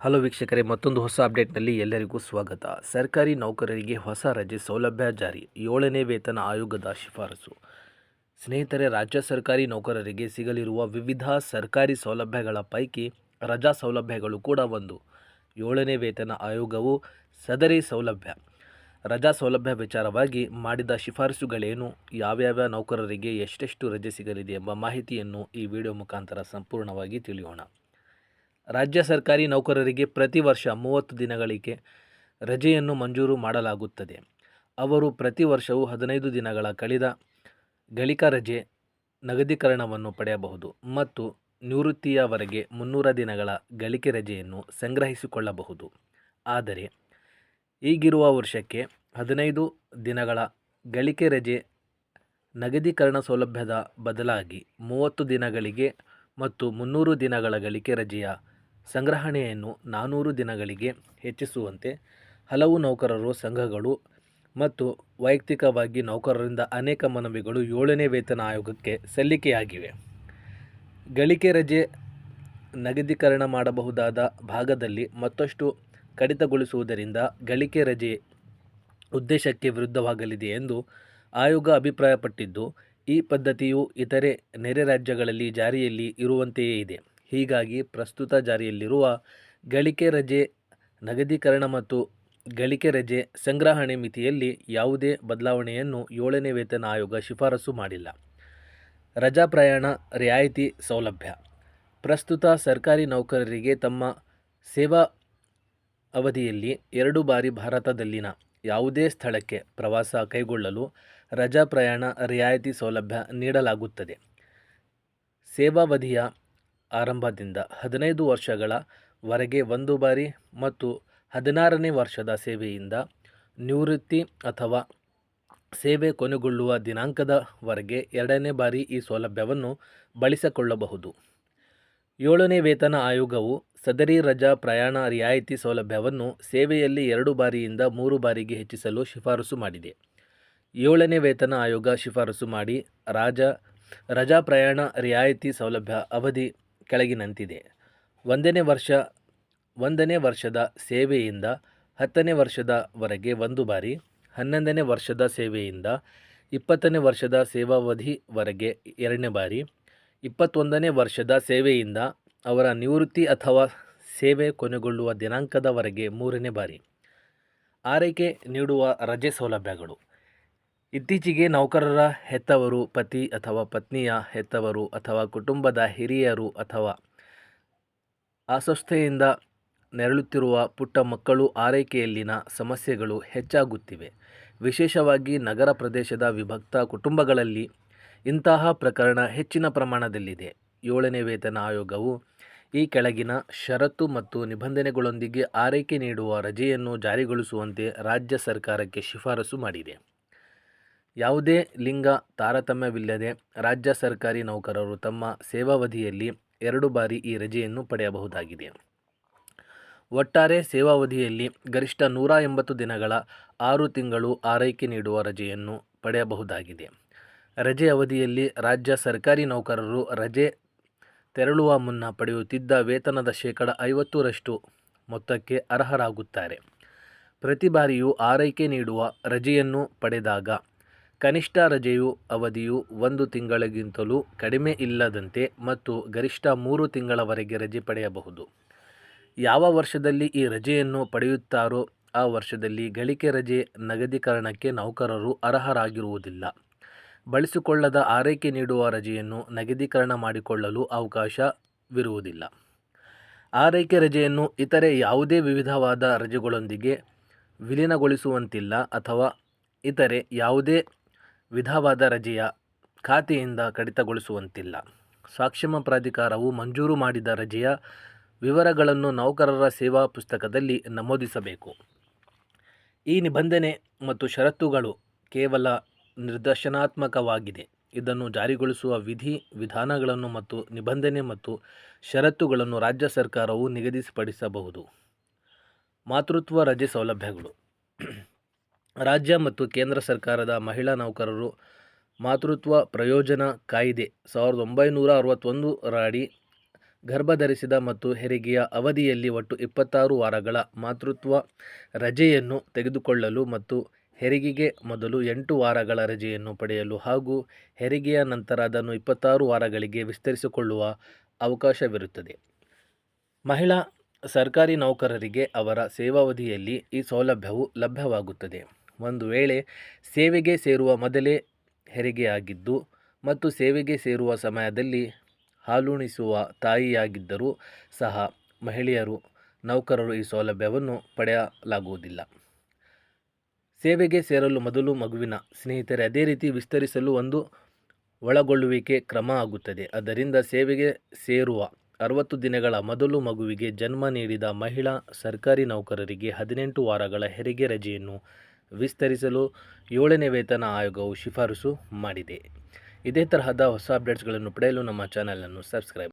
Hello ವೀಕ್ಷಕರೇ, ಮತ್ತೊಂದು ಹೊಸ ಅಪ್ಡೇಟ್ನಲ್ಲಿ ಎಲ್ಲರಿಗೂ ಸ್ವಾಗತ. ಸರ್ಕಾರಿ ನೌಕರರಿಗೆ ಹೊಸ ರಜೆ ಸೌಲಭ್ಯ ಜಾರಿ, ಏಳನೇ ವೇತನ ಆಯೋಗದ ಶಿಫಾರಸು. ಸ್ನೇಹಿತರೆ, ರಾಜ್ಯ ಸರ್ಕಾರಿ ನೌಕರರಿಗೆ ಸಿಗಲಿರುವ ವಿವಿಧ ಸರ್ಕಾರಿ ಸೌಲಭ್ಯಗಳ ಪೈಕಿ ರಜಾ ಸೌಲಭ್ಯಗಳು ಕೂಡ ಒಂದು. ಏಳನೇ ವೇತನ ಆಯೋಗವು ಸದರಿ ಸೌಲಭ್ಯ. ರಜಾ ಸೌಲಭ್ಯ ವಿಚಾರವಾಗಿ ಮಾಡಿದ ಶಿಫಾರಸುಗಳೇನು, ಯಾವ್ಯಾವ ನೌಕರರಿಗೆ ಎಷ್ಟೆಷ್ಟು ರಜೆ ಸಿಗಲಿದೆ ಎಂಬ ಮಾಹಿತಿಯನ್ನು ಈ ವಿಡಿಯೋ ಮುಖಾಂತರ ಸಂಪೂರ್ಣವಾಗಿ ತಿಳಿಯೋಣ. ರಾಜ್ಯ ಸರ್ಕಾರಿ ನೌಕರರಿಗೆ ಪ್ರತಿ ವರ್ಷ ಮೂವತ್ತು ದಿನಗಳಿಗೆ ರಜೆಯನ್ನು ಮಂಜೂರು ಮಾಡಲಾಗುತ್ತದೆ. ಅವರು ಪ್ರತಿ ವರ್ಷವೂ ಹದಿನೈದು ದಿನಗಳ ಕಳೆದ ಗಳಿಕಾ ರಜೆ ನಗದೀಕರಣವನ್ನು ಪಡೆಯಬಹುದು ಮತ್ತು ನಿವೃತ್ತಿಯವರೆಗೆ ಮುನ್ನೂರ ದಿನಗಳ ಗಳಿಕೆ ರಜೆಯನ್ನು ಸಂಗ್ರಹಿಸಿಕೊಳ್ಳಬಹುದು. ಆದರೆ, ಈಗಿರುವ ವರ್ಷಕ್ಕೆ ಹದಿನೈದು ದಿನಗಳ ಗಳಿಕೆ ರಜೆ ನಗದೀಕರಣ ಸೌಲಭ್ಯದ ಬದಲಾಗಿ ಮೂವತ್ತು ದಿನಗಳಿಗೆ ಮತ್ತು ಮುನ್ನೂರು ದಿನಗಳ ಗಳಿಕೆ ರಜೆಯ ಸಂಗ್ರಹಣೆಯನ್ನು ನಾನ್ನೂರು ದಿನಗಳಿಗೆ ಹೆಚ್ಚಿಸುವಂತೆ ಹಲವು ನೌಕರರು, ಸಂಘಗಳು ಮತ್ತು ವೈಯಕ್ತಿಕವಾಗಿ ನೌಕರರಿಂದ ಅನೇಕ ಮನವಿಗಳು ಏಳನೇ ವೇತನ ಆಯೋಗಕ್ಕೆ ಸಲ್ಲಿಕೆಯಾಗಿವೆ. ಗಳಿಕೆ ರಜೆ ನಗದೀಕರಣ ಮಾಡಬಹುದಾದ ಭಾಗದಲ್ಲಿ ಮತ್ತಷ್ಟು ಕಡಿತಗೊಳಿಸುವುದರಿಂದ ಗಳಿಕೆ ರಜೆ ಉದ್ದೇಶಕ್ಕೆ ವಿರುದ್ಧವಾಗಲಿದೆ ಎಂದು ಆಯೋಗ ಅಭಿಪ್ರಾಯಪಟ್ಟಿದ್ದು, ಈ ಪದ್ಧತಿಯು ಇತರೆ ನೆರೆ ರಾಜ್ಯಗಳಲ್ಲಿ ಜಾರಿಯಲ್ಲಿ ಇರುವಂತೆಯೇ ಇದೆ. ಹೀಗಾಗಿ ಪ್ರಸ್ತುತ ಜಾರಿಯಲ್ಲಿರುವ ಗಳಿಕೆ ರಜೆ, ನಗದೀಕರಣ ಮತ್ತು ಗಳಿಕೆ ರಜೆ ಸಂಗ್ರಹಣೆ ಮಿತಿಯಲ್ಲಿ ಯಾವುದೇ ಬದಲಾವಣೆಯನ್ನು ಏಳನೇ ವೇತನ ಆಯೋಗ ಶಿಫಾರಸು ಮಾಡಿಲ್ಲ. ರಜಾ ಪ್ರಯಾಣ, ರಿಯಾಯಿತಿ ಸೌಲಭ್ಯ. ಪ್ರಸ್ತುತ ಸರ್ಕಾರಿ ನೌಕರರಿಗೆ ತಮ್ಮ ಸೇವಾ ಅವಧಿಯಲ್ಲಿ ಎರಡು ಬಾರಿ ಭಾರತದಲ್ಲಿನ ಯಾವುದೇ ಸ್ಥಳಕ್ಕೆ ಪ್ರವಾಸ ಕೈಗೊಳ್ಳಲು ರಜಾ ಪ್ರಯಾಣ, ರಿಯಾಯಿತಿ ಸೌಲಭ್ಯ ನೀಡಲಾಗುತ್ತದೆ. ಸೇವಾವಧಿಯ ಆರಂಭದಿಂದ ಹದಿನೈದು ವರ್ಷಗಳ ವರೆಗೆ ಒಂದು ಬಾರಿ ಮತ್ತು ಹದಿನಾರನೇ ವರ್ಷದ ಸೇವೆಯಿಂದ ನಿವೃತ್ತಿ ಅಥವಾ ಸೇವೆ ಕೊನೆಗೊಳ್ಳುವ ದಿನಾಂಕದವರೆಗೆ ಎರಡನೇ ಬಾರಿ ಈ ಸೌಲಭ್ಯವನ್ನು ಬಳಸಿಕೊಳ್ಳಬಹುದು. ಏಳನೇ ವೇತನ ಆಯೋಗವು ಸದರಿ ರಜಾ ಪ್ರಯಾಣ ರಿಯಾಯಿತಿ ಸೌಲಭ್ಯವನ್ನು ಸೇವೆಯಲ್ಲಿ ಎರಡು ಬಾರಿಯಿಂದ ಮೂರು ಬಾರಿಗೆ ಹೆಚ್ಚಿಸಲು ಶಿಫಾರಸು ಮಾಡಿದೆ. ಏಳನೇ ವೇತನ ಆಯೋಗ ಶಿಫಾರಸು ಮಾಡಿ ರಾಜ, ರಜಾ ಪ್ರಯಾಣ ರಿಯಾಯಿತಿ ಸೌಲಭ್ಯ ಅವಧಿ ಕೆಳಗಿನಂತಿದೆ. ಒಂದನೇ ವರ್ಷ, ಒಂದನೇ ವರ್ಷದ ಸೇವೆಯಿಂದ ಹತ್ತನೇ ವರ್ಷದವರೆಗೆ ಒಂದು ಬಾರಿ, ಹನ್ನೊಂದನೇ ವರ್ಷದ ಸೇವೆಯಿಂದ ಇಪ್ಪತ್ತನೇ ವರ್ಷದ ಸೇವಾವಧಿವರೆಗೆ ಎರಡನೇ ಬಾರಿ, ಇಪ್ಪತ್ತೊಂದನೇ ವರ್ಷದ ಸೇವೆಯಿಂದ ಅವರ ನಿವೃತ್ತಿ ಅಥವಾ ಸೇವೆ ಕೊನೆಗೊಳ್ಳುವ ದಿನಾಂಕದವರೆಗೆ ಮೂರನೇ ಬಾರಿ. ಆರೈಕೆ ನೀಡುವ ರಜೆ ಸೌಲಭ್ಯಗಳು. ಇತ್ತೀಚೆಗೆ ನೌಕರರ ಹೆತ್ತವರು, ಪತಿ ಅಥವಾ ಪತ್ನಿಯ ಹೆತ್ತವರು ಅಥವಾ ಕುಟುಂಬದ ಹಿರಿಯರು ಅಥವಾ ಅಸ್ವಸ್ಥೆಯಿಂದ ನೆರಳುತ್ತಿರುವ ಪುಟ್ಟ ಮಕ್ಕಳು ಆರೈಕೆಯಲ್ಲಿನ ಸಮಸ್ಯೆಗಳು ಹೆಚ್ಚಾಗುತ್ತಿವೆ. ವಿಶೇಷವಾಗಿ ನಗರ ಪ್ರದೇಶದ ವಿಭಕ್ತ ಕುಟುಂಬಗಳಲ್ಲಿ ಇಂತಹ ಪ್ರಕರಣ ಹೆಚ್ಚಿನ ಪ್ರಮಾಣದಲ್ಲಿದೆ. ಏಳನೇ ವೇತನ ಆಯೋಗವು ಈ ಕೆಳಗಿನ ಷರತ್ತು ಮತ್ತು ನಿಬಂಧನೆಗಳೊಂದಿಗೆ ಆರೈಕೆ ನೀಡುವ ರಜೆಯನ್ನು ಜಾರಿಗೊಳಿಸುವಂತೆ ರಾಜ್ಯ ಸರ್ಕಾರಕ್ಕೆ ಶಿಫಾರಸು ಮಾಡಿದೆ. ಯಾವುದೇ ಲಿಂಗ ತಾರತಮ್ಯವಿಲ್ಲದೆ ರಾಜ್ಯ ಸರ್ಕಾರಿ ನೌಕರರು ತಮ್ಮ ಸೇವಾವಧಿಯಲ್ಲಿ ಎರಡು ಬಾರಿ ಈ ರಜೆಯನ್ನು ಪಡೆಯಬಹುದಾಗಿದೆ. ಒಟ್ಟಾರೆ ಸೇವಾವಧಿಯಲ್ಲಿ ಗರಿಷ್ಠ ನೂರ ಎಂಬತ್ತು ದಿನಗಳ ಆರು ತಿಂಗಳು ಆರೈಕೆ ನೀಡುವ ರಜೆಯನ್ನು ಪಡೆಯಬಹುದಾಗಿದೆ. ರಜೆ ಅವಧಿಯಲ್ಲಿ ರಾಜ್ಯ ಸರ್ಕಾರಿ ನೌಕರರು ರಜೆ ತೆರಳುವ ಮುನ್ನ ಪಡೆಯುತ್ತಿದ್ದ ವೇತನದ ಶೇಕಡ ಐವತ್ತರಷ್ಟು ಮೊತ್ತಕ್ಕೆ ಅರ್ಹರಾಗುತ್ತಾರೆ. ಪ್ರತಿ ಬಾರಿಯೂ ಆರೈಕೆ ನೀಡುವ ರಜೆಯನ್ನು ಪಡೆದಾಗ ಕನಿಷ್ಠ ರಜೆಯು ಅವಧಿಯು ಒಂದು ತಿಂಗಳಿಗಿಂತಲೂ ಕಡಿಮೆ ಇಲ್ಲದಂತೆ ಮತ್ತು ಗರಿಷ್ಠ ಮೂರು ತಿಂಗಳವರೆಗೆ ರಜೆ ಪಡೆಯಬಹುದು. ಯಾವ ವರ್ಷದಲ್ಲಿ ಈ ರಜೆಯನ್ನು ಪಡೆಯುತ್ತಾರೋ ಆ ವರ್ಷದಲ್ಲಿ ಗಳಿಕೆ ರಜೆ ನಗದೀಕರಣಕ್ಕೆ ನೌಕರರು ಅರ್ಹರಾಗಿರುವುದಿಲ್ಲ. ಬಳಸಿಕೊಳ್ಳದ ಆರೈಕೆ ನೀಡುವ ರಜೆಯನ್ನು ನಗದೀಕರಣ ಮಾಡಿಕೊಳ್ಳಲು ಅವಕಾಶವಿರುವುದಿಲ್ಲ. ಆರೈಕೆ ರಜೆಯನ್ನು ಇತರೆ ಯಾವುದೇ ವಿವಿಧವಾದ ರಜೆಗಳೊಂದಿಗೆ ವಿಲೀನಗೊಳಿಸುವಂತಿಲ್ಲ ಅಥವಾ ಇತರೆ ಯಾವುದೇ ವಿಧವಾದ ರಜೆಯ ಖಾತೆಯಿಂದ ಕಡಿತಗೊಳಿಸುವಂತಿಲ್ಲ. ಸಾಕ್ಷಮ ಪ್ರಾಧಿಕಾರವು ಮಂಜೂರು ಮಾಡಿದ ರಜೆಯ ವಿವರಗಳನ್ನು ನೌಕರರ ಸೇವಾ ಪುಸ್ತಕದಲ್ಲಿ ನಮೂದಿಸಬೇಕು. ಈ ನಿಬಂಧನೆ ಮತ್ತು ಷರತ್ತುಗಳು ಕೇವಲ ನಿರ್ದೇಶನಾತ್ಮಕವಾಗಿದೆ. ಇದನ್ನು ಜಾರಿಗೊಳಿಸುವ ವಿಧಿ, ವಿಧಾನಗಳನ್ನು ಮತ್ತು ನಿಬಂಧನೆ ಮತ್ತು ಷರತ್ತುಗಳನ್ನು ರಾಜ್ಯ ಸರ್ಕಾರವು ನಿಗದಿಪಡಿಸಬಹುದು. ಮಾತೃತ್ವ ರಜೆ ಸೌಲಭ್ಯಗಳು. ರಾಜ್ಯ ಮತ್ತು ಕೇಂದ್ರ ಸರ್ಕಾರದ ಮಹಿಳಾ ನೌಕರರು ಮಾತೃತ್ವ ಪ್ರಯೋಜನ ಕಾಯಿದೆ ಸಾವಿರದ ಒಂಬೈನೂರ ಅರವತ್ತೊಂದರ ಅಡಿ ಗರ್ಭಧರಿಸಿದ ಮತ್ತು ಹೆರಿಗೆಯ ಅವಧಿಯಲ್ಲಿ ಒಟ್ಟು ಇಪ್ಪತ್ತಾರು ವಾರಗಳ ಮಾತೃತ್ವ ರಜೆಯನ್ನು ತೆಗೆದುಕೊಳ್ಳಲು ಮತ್ತು ಹೆರಿಗೆಗೆ ಮೊದಲು ಎಂಟು ವಾರಗಳ ರಜೆಯನ್ನು ಪಡೆಯಲು ಹಾಗೂ ಹೆರಿಗೆಯ ನಂತರ ಅದನ್ನು ಇಪ್ಪತ್ತಾರು ವಾರಗಳಿಗೆ ವಿಸ್ತರಿಸಿಕೊಳ್ಳುವ ಅವಕಾಶವಿರುತ್ತದೆ. ಮಹಿಳಾ ಸರ್ಕಾರಿ ನೌಕರರಿಗೆ ಅವರ ಸೇವಾವಧಿಯಲ್ಲಿ ಈ ಸೌಲಭ್ಯವು ಲಭ್ಯವಾಗುತ್ತದೆ. ಒಂದು ವೇಳೆ ಸೇವೆಗೆ ಸೇರುವ ಮೊದಲೇ ಹೆರಿಗೆಯಾಗಿದ್ದು ಮತ್ತು ಸೇವೆಗೆ ಸೇರುವ ಸಮಯದಲ್ಲಿ ಹಾಲುಣಿಸುವ ತಾಯಿಯಾಗಿದ್ದರೂ ಸಹ ಮಹಿಳೆಯರು, ನೌಕರರು ಈ ಸೌಲಭ್ಯವನ್ನು ಪಡೆಯಲಾಗುವುದಿಲ್ಲ. ಸೇವೆಗೆ ಸೇರಲು ಮೊದಲು ಮಗುವಿನ ಸ್ನೇಹಿತರೆ, ಅದೇ ರೀತಿ ವಿಸ್ತರಿಸಲು ಒಂದು ಒಳಗೊಳ್ಳುವಿಕೆ ಕ್ರಮ ಆಗುತ್ತದೆ. ಅದರಿಂದ ಸೇವೆಗೆ ಸೇರುವ ಅರವತ್ತು ದಿನಗಳ ಮೊದಲು ಮಗುವಿಗೆ ಜನ್ಮ ನೀಡಿದ ಮಹಿಳಾ ಸರ್ಕಾರಿ ನೌಕರರಿಗೆ ಹದಿನೆಂಟು ವಾರಗಳ ಹೆರಿಗೆ ರಜೆಯನ್ನು ವಿಸ್ತರಿಸಲು ಏಳನೇ ವೇತನ ಆಯೋಗವು ಶಿಫಾರಸು ಮಾಡಿದೆ. ಇದೇ ತರಹದ ಹೊಸ ಅಪ್ಡೇಟ್ಸ್ಗಳನ್ನು ಪಡೆಯಲು ನಮ್ಮ ಚಾನಲನ್ನು ಸಬ್ಸ್ಕ್ರೈಬ್